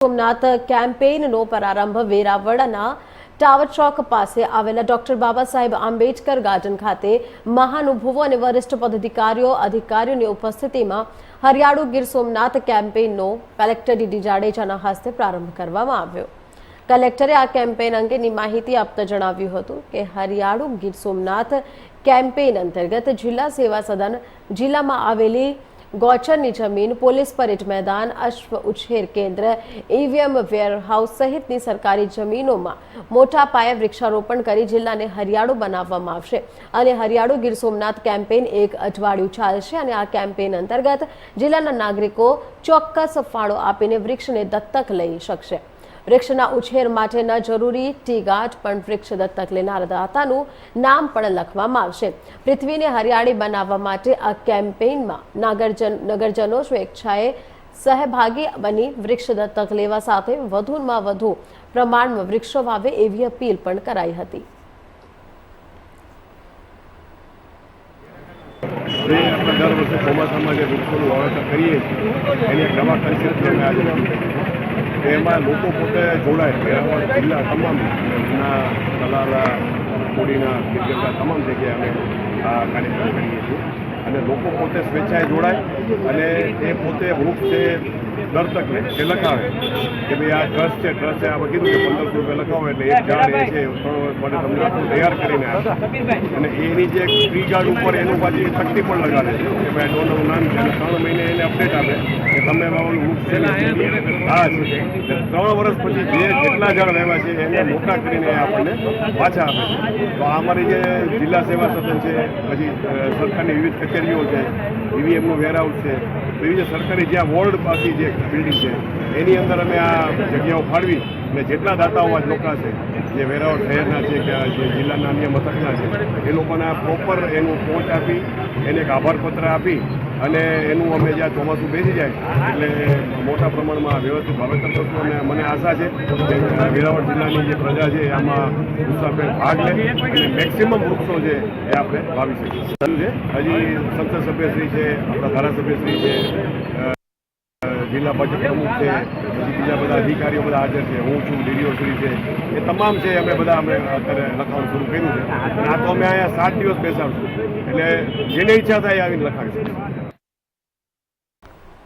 સોમનાથ કેમ્પેઇનનો પ્રારંભ વેરાવળના ટાવર ચોક પાસે આવેલા ડોક્ટર બાબા સાહેબ આંબેડકર ગાર્ડન ખાતે મહાનુભવો અને વરિષ્ઠ પદાધિકારીઓ, અધિકારીઓની ઉપસ્થિતિમાં હરિયાળુ ગીર સોમનાથ કેમ્પેઇનનો કલેક્ટર ડીડી જાડેજાના હસ્તે પ્રારંભ કરવામાં આવ્યો. કલેક્ટરે આ કેમ્પેઇન અંગેની માહિતી આપતા જણાવ્યું હતું કે હરિયાળુ ગીર સોમનાથ કેમ્પેઇન અંતર્ગત જિલ્લા સેવા સદન જિલ્લામાં આવેલી ગોચરની જમીન, પોલીસ પરેડ મેદાન, અશ્વ ઉછેર કેન્દ્ર, ઈવીએમ વેરહાઉસ સહિતની સરકારી જમીનોમાં મોટા પાયે વૃક્ષારોપણ કરી જિલ્લાને હરિયાળું બનાવવામાં આવશે. અને હરિયાળું ગીર સોમનાથ કેમ્પેઇન એક અઠવાડિયું ચાલશે અને આ કેમ્પેઇન અંતર્ગત જિલ્લાના નાગરિકો ચોક્કસ ફાળો આપીને વૃક્ષને દત્તક લઈ શકશે. વૃક્ષના ઉછેર માટેના જરૂરી ટી ગાંઠ, પણ વૃક્ષ દત્તક લેનાર દાતાનું નામ પણ લખવામાં આવશે. પૃથ્વીને હરિયાળી બનાવવા માટે આ કેમ્પેઇનમાં નાગરજન, નગરજનો સ્વેચ્છાએ સહભાગી બની વૃક્ષ દત્તક લેવા સાથે વધુમાં વધુ પ્રમાણમાં વૃક્ષો વાવે એવી અપીલ પણ કરાઈ હતી. દર વર્ષે ચોમાસામાં જે વૃક્ષોનું વાવેતર કરીએ છીએ, એની એક નવા કન્સેપ્ટ અમે આજે એમાં લોકો પોતે જોડાય વેરાવળ જિલ્લા તમામ ના તલાલા કોડીના ગીરગઢડા તમામ જગ્યાએ અમે આ કાર્યક્રમ કરીએ છીએ. અને લોકો પોતે સ્વેચ્છાએ જોડાય અને એ પોતે વૃક્ષ છે, દર્શકને એ લખાવે. કે ભાઈ આ ટ્રસ્ટ છે ટ્રસ્ટ છે આ કીધું કે પંદરસો રૂપિયા લખાવો એટલે એક ઝાડ એ છે, ત્રણ માટે તમને આખું તૈયાર કરીને આપે. અને એની જે ટ્રી ગાર્ડ ઉપર એનું પાછી શક્તિ પણ લગાડે છે. કે ભાઈ ડોનરનું નામ છે ત્રણ મહિને એને અપડેટ આપે. તમે હા છે ત્રણ વર્ષ પછી જે જેટલા જળ રહેવા છે એને મોટા કરીને આપણને પાછા આપે છે. તો અમારી જે જિલ્લા સેવા સદન છે પછી સરકારની વિવિધ કચેરીઓ છે ઈવીએમનું વેરહાઉસ છે એવી જે સરકારી જ્યાં વોર્ડ પાછી જે બિલ્ડિંગ છે એની અંદર અમે આ જગ્યાઓ ફાળવી અને જેટલા દાતાઓ આજ લોકો છે જે વેરાવળ શહેરના છે કે આ જે જિલ્લાના અન્ય મથકના છે એ લોકોને આ પ્રોપર એનું પહોંચ આપી એને એક આભારપત્ર આપી અને એનું અમે જ્યાં ચોમાસું બેસી જાય, એટલે મોટા પ્રમાણમાં વ્યવસ્થિત વાવેતર થતું અને મને આશા છે કે વેરાવળ જિલ્લાની જે પ્રજા છે એમાં ઉત્સાહભેર ભાગ લે અને મેક્સિમમ વૃક્ષો છે એ આપણે વાવી શકીએ. છે? હજી સંસદ સભ્યશ્રી છે, આપણા ધારાસભ્યશ્રી છે જિલ્લા ભાજપ પ્રમુખ છે બીજા બધા અધિકારીઓ બધા હાજર છે, હું છું, ડીડીઓ શ્રી છે, એ તમામ છે, અમે બધા અમે અત્યારે લખાણ શરૂ કર્યું છે. આ તો અમે અહીંયા સાત દિવસ બેસાડશું. એટલે જેને ઈચ્છા થાય આવીને લખાણ